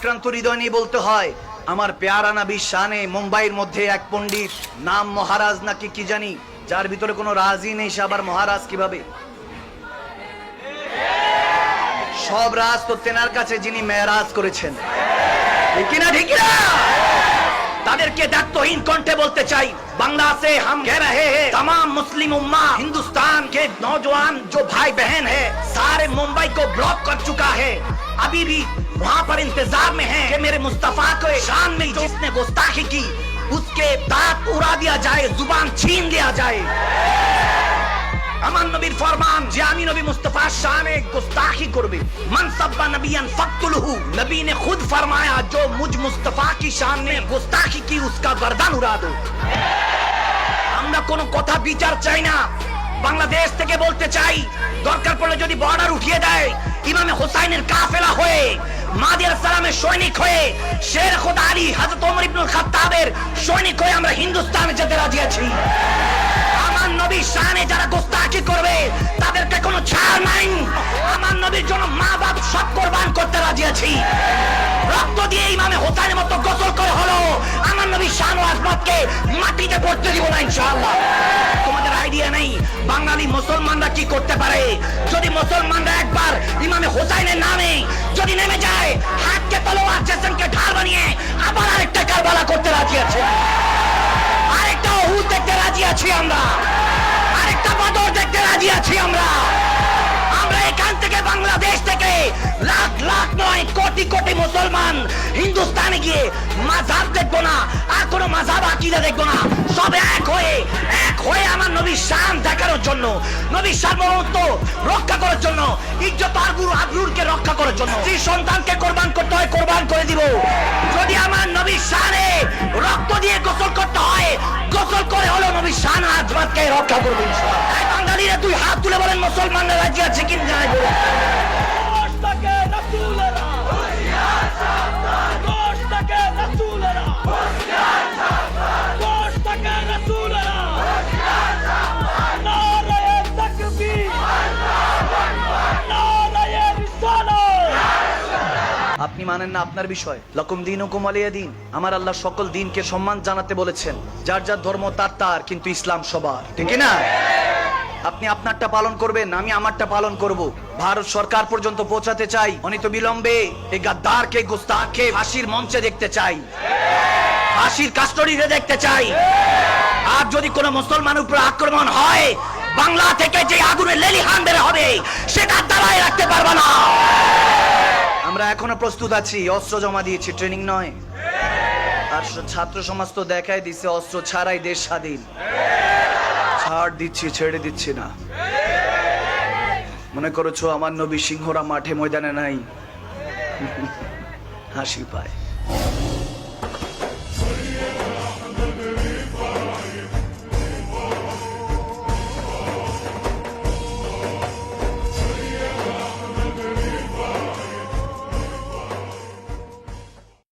ভারাক্রান্ত হৃদয় নিয়ে বলতে হয় আমার পেয়ারা নবী শানে মুম্বাইয়ের মধ্যে এক পণ্ডিত নাম মহারাজ নাকি কি জানি যার ভিতরে কোনো রাজই নেই সে আবার মহারাজ কিভাবে সব রাজ তো তেনার কাছে যিনি মেয়ারাজ করেছেন ঠিক কি না ঠিক কি না তাদেরকে দায়িত্বহীন কণ্ঠে বলতে চাই बांग्ला से हम कह रहे हैं तमाम मुस्लिम उम्मा हिंदुस्तान के नौजवान जो भाई बहन है सारे मुंबई को ब्लॉक कर चुका है अभी भी वहाँ पर इंतजार में है कि मेरे मुस्तफा को शान में जिसने गुस्ताखी की उसके दांत उड़ा दिया जाए जुबान छीन लिया जाए আমার নবীর ফরমান যে আমি নবী মুস্তফা শানে गुस्ताखी করবে मन सब्बा नबियन फक्तुलहु नबी ने खुद फरमाया जो मुझ मुस्तफा की शान में गुस्ताखी की उसका गर्दन उड़ा दो আমরা কোনো কথা বিচার চাই না বাংলাদেশ থেকে বলতে চাই, দরকার পড়লে যদি বর্ডার উঠিয়ে দেয়, ইমামে হোসাইনের কাফেলা হয়ে মাদিয়ার সালামের সৈনিক হয়ে, শের খোদা আলী হাজরত ওমর ইবনুল খাত্তাবের সৈনিক হয়ে আমরা হিন্দুস্তানে যেতে রাজি আছি। আজমতকে মাটিতে পড়তে দিব না, ইনশাআল্লাহ। তোমাদের আইডিয়া নেই, বাঙালি মুসলমানরা কি করতে পারে? যদি মুসলমানরা একবার ইমামে হোসাইনের নামে যদি নেমে যায়, হাতকে তলোয়ার জেসনকে ঢাল বানিয়ে আবার আরেকটা কারবালা করতে রাজি আছে। আরেকটা অহুদ দেখতে রাজি আছি আমরা। আরেকটা বদর দেখতে রাজি আছি আমরা। আমরা এখান থেকে বাংলাদেশ থেকে লাখ লাখ নয় কোটি কোটি মুসলমান হিন্দুস্তানে গিয়ে মাঝাব দেখব না, আর কোনো মাঝাব আকিদা দেখব না। সব এক হয়ে এক হয়ে আমার নবীর শান দেখানোর জন্য, নবীর সার্বভৌমত্ব রক্ষা করার জন্য, ইজ্জত আরগুর আবরুরকে রক্ষা করার জন্য স্ত্রী সন্তানকে কোরবান করতে হয়, কোরবান করে দিব। যদি আমার নবীর শানে রক্ত দিয়ে গোসল করতে হয়, গোসল করে হলো নবীর শান আজমাতকে রক্ষা করব বাঙালিরা তুই হাত তুলে বলেন, মুসলমানরা রাজি আছে কিনা আপনি মানেন না আপনার বিষয়। লকুম দিন হুকুম আলিয়া দিন। আমার আল্লাহ সকল দিনকে সম্মান জানাতে বলেছেন। যার যার ধর্ম তার তার, কিন্তু ইসলাম সবার। ঠিক না আপনি আপনারটা পালন করবেন, আমি আমারটা পালন করব। ভারত সরকার পর্যন্ত পৌঁছাতে চাই। অনিত বিলম্বে এই গাদ্দারকে, গুস্তাখকে ফাঁসির মঞ্চে দেখতে চাই। ফাঁসির কাস্টডিতে দেখতে চাই। আর যদি কোনো মুসলমান উপর আক্রমণ হয়, বাংলা থেকে যে আগুনের লেলিহান বের হবে সেটা দাঁড়ায় রাখতে পারবে না। এখনও প্রস্তুত আছি, অস্ত্র জমা দিয়েছি ট্রেনিং নয়। আর ছাত্র সমাজ তো দেখাই দিছে, অস্ত্র ছাড়াই দেশ স্বাধীন। ছাড় দিচ্ছি, ছেড়ে দিচ্ছি না। মনে করেছ আমার নবী সিংহরা মাঠে ময়দানে নাই? হাসি পায়।